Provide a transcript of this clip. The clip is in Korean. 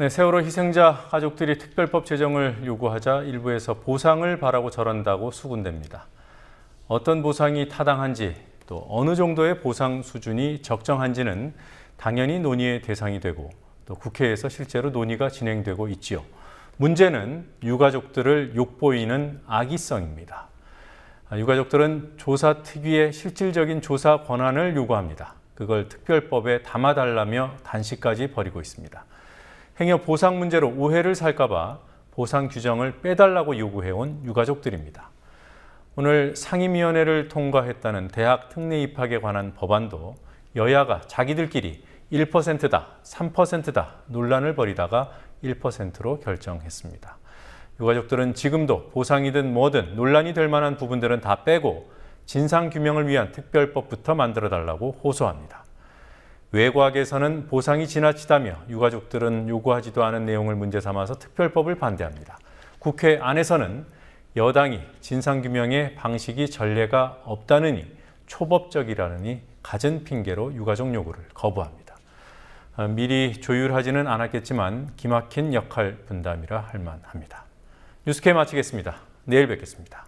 네, 세월호 희생자 가족들이 특별법 제정을 요구하자 일부에서 보상을 바라고 저런다고 수군됩니다. 어떤 보상이 타당한지 또 어느 정도의 보상 수준이 적정한지는 당연히 논의의 대상이 되고 또 국회에서 실제로 논의가 진행되고 있지요. 문제는 유가족들을 욕보이는 악의성입니다. 아, 유가족들은 조사 특위의 실질적인 조사 권한을 요구합니다. 그걸 특별법에 담아달라며 단식까지 벌이고 있습니다. 행여 보상 문제로 오해를 살까봐 보상 규정을 빼달라고 요구해온 유가족들입니다. 오늘 상임위원회를 통과했다는 대학 특례 입학에 관한 법안도 여야가 자기들끼리 1%다, 3%다 논란을 벌이다가 1%로 결정했습니다. 유가족들은 지금도 보상이든 뭐든 논란이 될 만한 부분들은 다 빼고 진상 규명을 위한 특별법부터 만들어 달라고 호소합니다. 외곽에서는 보상이 지나치다며 유가족들은 요구하지도 않은 내용을 문제 삼아서 특별법을 반대합니다. 국회 안에서는 여당이 진상규명의 방식이 전례가 없다느니 초법적이라느니 갖은 핑계로 유가족 요구를 거부합니다. 아, 미리 조율하지는 않았겠지만 기막힌 역할 분담이라 할 만합니다. 뉴스케 마치겠습니다. 내일 뵙겠습니다.